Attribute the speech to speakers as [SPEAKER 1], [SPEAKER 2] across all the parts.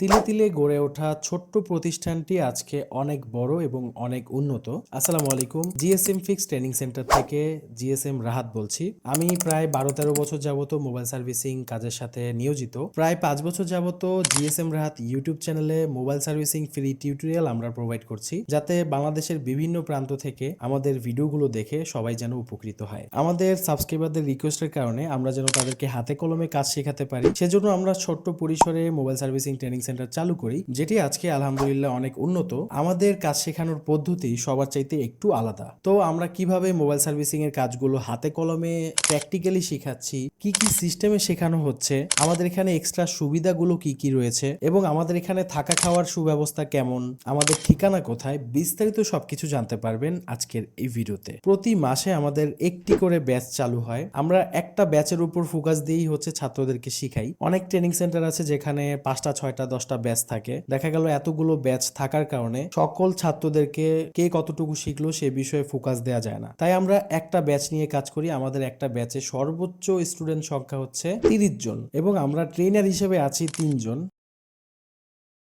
[SPEAKER 1] তিলে তিলে গড়ে ওঠা ছোট্ট প্রতিষ্ঠানটি আজকে অনেক বড় এবং অনেক উন্নত। আসসালামু আলাইকুম, জিএসএম ফিক্স ট্রেনিং সেন্টার থেকে জিএসএম রাহাত বলছি। আমি প্রায় বারো তেরো বছর যাবত মোবাইল সার্ভিসিং কাজের সাথে নিয়োজিত। প্রায় পাঁচ বছর যাবত জিএসএম রাহাত ইউটিউব চ্যানেলে মোবাইল সার্ভিসিং ফ্রি টিউটোরিয়াল আমরা প্রোভাইড করছি, যাতে বাংলাদেশের বিভিন্ন প্রান্ত থেকে আমাদের ভিডিওগুলো দেখে সবাই যেন উপকৃত হয়। আমাদের সাবস্ক্রাইবারদের রিকোয়েস্টের কারণে আমরা যেন তাদেরকে হাতে কলমে কাজ শেখাতে পারি, সেজন্য আমরা ছোট্ট পরিসরে মোবাইল সার্ভিসিং ট্রেনিং সেন্টার চালু করি, যেটি আজকে আলহামদুলিল্লাহ অনেক উন্নত। আমাদের কাজ শেখানোর পদ্ধতি সবার চাইতে একটু আলাদা। তো আমরা কীভাবে মোবাইল সার্ভিসিং এর কাজগুলো হাতে কলমে প্র্যাকটিক্যালি শেখাচ্ছি, কি কি সিস্টেমে শেখানো হচ্ছে, আমাদের এখানে এক্সট্রা সুবিধাগুলো কি কি রয়েছে, এবং আমাদের এখানে থাকা খাওয়ার সুব্যবস্থা কেমন, আমাদের ঠিকানা কোথায়, বিস্তারিত সবকিছু জানতে পারবেন আজকের এই ভিডিওতে। প্রতি মাসে আমাদের একটি করে ব্যাচ চালু হয়। আমরা একটা ব্যাচের উপর ফোকাস দিয়েই হচ্ছে ছাত্রদেরকে শিখাই। অনেক ট্রেনিং সেন্টার আছে যেখানে পাঁচটা, ছয়টা দশটা ব্যাচ থাকে। দেখা গেল এতগুলো ব্যাচ থাকার কারণে সকল ছাত্রদেরকে কে কতটুকু শিখলো সে বিষয়ে ফোকাস দেওয়া যায় না। তাই আমরা একটা ব্যাচ নিয়ে কাজ করি, আমাদের একটা ব্যাচে সর্বোচ্চ স্টুডেন্ট সংখ্যা হচ্ছে তিরিশ জন এবং আমরা ট্রেনার হিসেবে আছি তিনজন।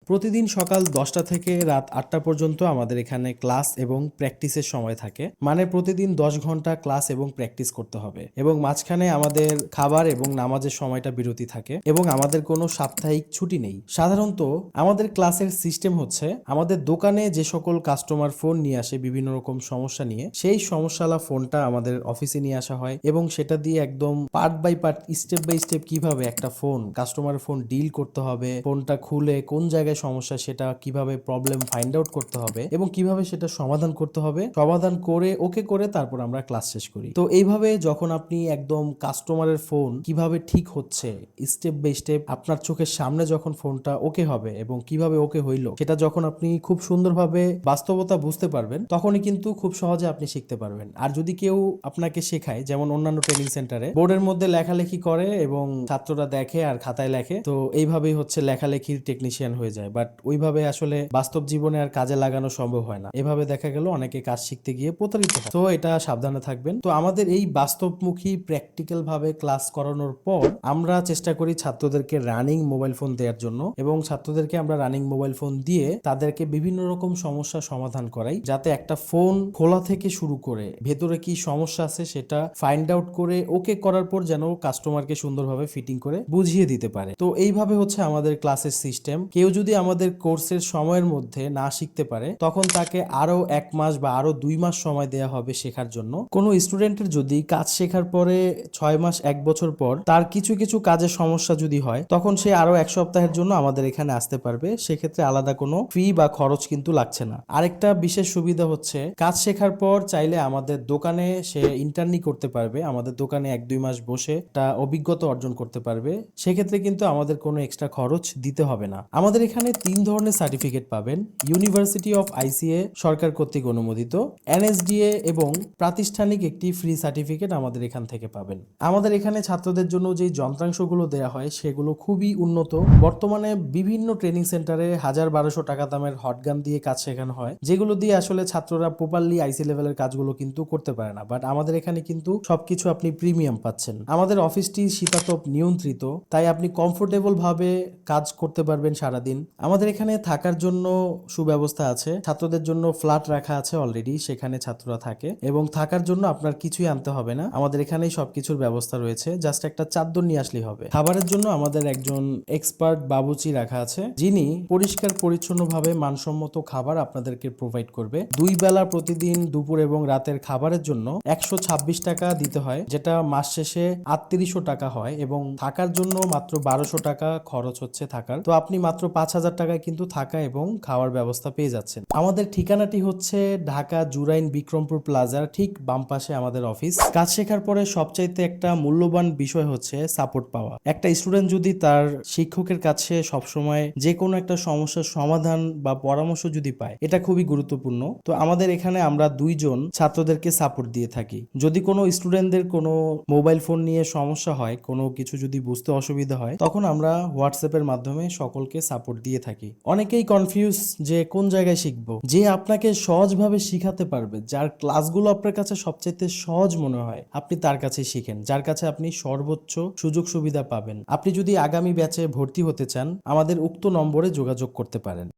[SPEAKER 1] প্রতিদিন সকাল দশটা থেকে রাত আটটা পর্যন্ত আমাদের এখানে ক্লাস এবং প্র্যাকটিসের সময় থাকে। মানে প্রতিদিন দশ ঘণ্টা ক্লাস এবং প্র্যাকটিস করতে হবে। এবং মাঝখানে আমাদের খাবার এবং নামাজের সময়টা বিরতি থাকে এবং আমাদের কোনো সাপ্তাহিক ছুটি নেই। সাধারণত আমাদের ক্লাসের সিস্টেম হচ্ছে, আমাদের দোকানে যে সকল কাস্টমার ফোন নিয়ে আসে বিভিন্ন রকম সমস্যা নিয়ে, সেই সমস্যালা ফোনটা আমাদের অফিসে নিয়ে আসা হয় এবং সেটা দিয়ে একদম part by part, step by step কীভাবে একটা ফোন কাস্টমার ফোন ডিল করতে হবে, ফোনটা খুলে কোন জায়গায় সমস্যা, সেটা কীভাবে প্রবলেম ফাইন্ড আউট করতে হবে এবং কীভাবে সেটা সমাধান করতে হবে, সমাধান করে ওকে করে তারপর আমরা ক্লাস শেষ করি। তো এইভাবে যখন আপনি একদম কাস্টমারের ফোন কীভাবে ঠিক হচ্ছে স্টেপ বাই স্টেপ আপনার চোখের সামনে যখন ফোনটা ওকে হবে এবং কীভাবে ওকে হইল, সেটা যখন আপনি খুব সুন্দরভাবে বাস্তবতা বুঝতে পারবেন, তখনই কিন্তু খুব সহজে আপনি শিখতে পারবেন। আর যদি কেউ আপনাকে শেখায়, যেমন অন্যান্য ট্রেনিং সেন্টারে বোর্ডের মধ্যে লেখালেখি করে এবং ছাত্ররা দেখে আর খাতায় লেখে, তো এইভাবেই হচ্ছে লেখালেখির টেকনিশিয়ান হয়ে যায়। বাট ওইভাবে আসলে বাস্তব জীবনে আর কাজে লাগানো সম্ভব হয় না। এভাবে দেখা গেল অনেকে কাজ শিখতে গিয়ে প্রতারিত হয়। তো এটা সাবধানে থাকবেন। তো আমাদের এই বাস্তবমুখী প্র্যাকটিক্যাল ভাবে ক্লাস করানোর পর আমরা চেষ্টা করি ছাত্রদেরকে রানিং মোবাইল ফোন দেওয়ার জন্য এবং ছাত্রদেরকে আমরা রানিং মোবাইল ফোন দিয়ে তাদেরকে বিভিন্ন রকম সমস্যা সমাধান করাই, যাতে একটা ফোন খোলা থেকে শুরু করে ভেতরে কি সমস্যা আছে সেটা ফাইন্ড আউট করে ওকে করার পর যেন কাস্টমারকে সুন্দরভাবে ফিটিং করে বুঝিয়ে দিতে পারে। তো এইভাবে হচ্ছে আমাদের ক্লাসের সিস্টেম কেউ যদি আমাদের কোর্সের সময়ের মধ্যে না শিখতে পারে, তখন তাকে আরও এক মাস বা আরও দুই মাস সময় দেওয়া হবে শেখার জন্য। কোনো স্টুডেন্টের যদি কাজ শেখার পরে ছয় মাস, এক বছর পর তার কিছু কিছু কাজের সমস্যা যদি হয়, তখন সে আরও এক সপ্তাহের জন্য আমাদের এখানে আসতে পারবে। সেক্ষেত্রে আলাদা কোনো ফি বা খরচ কিন্তু লাগছে না। আরেকটা বিশেষ সুবিধা হচ্ছে, কাজ শেখার পর চাইলে আমাদের দোকানে সে ইন্টার্নি করতে পারবে। আমাদের দোকানে এক, দুই মাস বসে একটা অভিজ্ঞতা অর্জন করতে পারবে। সেক্ষেত্রে কিন্তু আমাদের কোনো এক্সট্রা খরচ দিতে হবে না। আমাদের এখানে তিন ধরনের সার্টিফিকেট পাবেন ইউনিভার্সিটি অফ আইসিএ সরকার কর্তৃক অনুমোদিত এনএসডিএ এবং প্রাতিষ্ঠানিক একটি ফ্রি সার্টিফিকেট আমাদের এখান থেকে পাবেন। আমাদের এখানে ছাত্রদের জন্য যে যন্ত্রাংশগুলো দেওয়া হয়, সেগুলো খুবই উন্নত। বর্তমানে বিভিন্ন ট্রেনিং সেন্টারে হাজার বারোশো টাকা দামের হটগান দিয়ে কাজ শেখানো হয়, যেগুলো দিয়ে আসলে ছাত্ররা প্রপারলি আইসি লেভেলের কাজগুলো কিন্তু করতে পারে না। বাট আমাদের এখানে কিন্তু সবকিছু আপনি প্রিমিয়াম পাচ্ছেন। আমাদের অফিসটি শীতাতপ নিয়ন্ত্রিত, তাই আপনি কমফোর্টেবল ভাবে কাজ করতে পারবেন সারাদিন। আমাদের এখানে থাকার জন্য সুব্যবস্থা আছে। ছাত্রদের জন্য ফ্ল্যাট রাখা আছে অলরেডি সেখানে ছাত্ররা থাকে। এবং থাকার জন্য আপনার কিছুই আনতে হবে না। আমাদের এখানেই সবকিছুর ব্যবস্থা রয়েছে। জাস্ট একটা চাদর নিয়ে আসলেই হবে। খাবারের জন্য আমাদের একজন এক্সপার্ট বাবুচি রাখা আছে। যিনি পরিষ্কার, পরিচ্ছন্নভাবে মানসম্মত খাবার আপনাদেরকে প্রোভাইড করবে। দুই বেলা প্রতিদিন দুপুর এবং রাতের খাবারের জন্য একশো ছাব্বিশ টাকা দিতে হয়, যেটা মাস শেষে আটত্রিশশো টাকা হয় এবং থাকার জন্য মাত্র বারোশো টাকা খরচ হচ্ছে থাকার। তো আপনি মাত্র পাঁচ হাজার টাকায় কিন্তু থাকা এবং খাওয়ার ব্যবস্থা পেয়ে যাচ্ছেন। আমাদের ঠিকানাটি হচ্ছে ঢাকা জুরাইন বিক্রমপুর প্লাজার ঠিক বাম পাশে আমাদের অফিস। কাজ শেখার পরে সবচাইতে একটা মূল্যবান বিষয় হচ্ছে সাপোর্ট পাওয়া। একটা স্টুডেন্ট যদি তার শিক্ষকের কাছে সবসময় যে কোনো একটা সমস্যার সমাধান বা পরামর্শ যদি পায়, এটা খুবই গুরুত্বপূর্ণ। তো আমাদের এখানে আমরা দুইজন ছাত্রদেরকে সাপোর্ট দিয়ে থাকি। যদি কোনো স্টুডেন্টদের কোনো মোবাইল ফোন নিয়ে সমস্যা হয়, কোনো কিছু যদি বুঝতে অসুবিধা হয়, তখন আমরা হোয়াটসঅ্যাপের মাধ্যমে সকলকে সাপোর্ট দিয়ে থাকি। অনেকেই কনফিউজ যে কোন জায়গায় শিখব। যে আপনাকে সহজভাবে শিখাতে পারবে, যার ক্লাসগুলো আপনার কাছে সবচেয়ে সহজ মনে হয়, আপনি তার কাছে শিখেন, যার কাছে আপনি সর্বোচ্চ সুযোগ সুবিধা পাবেন। আপনি যদি আগামী ব্যাচে ভর্তি হতে চান, আমাদের উক্ত নম্বরে যোগাযোগ করতে পারেন।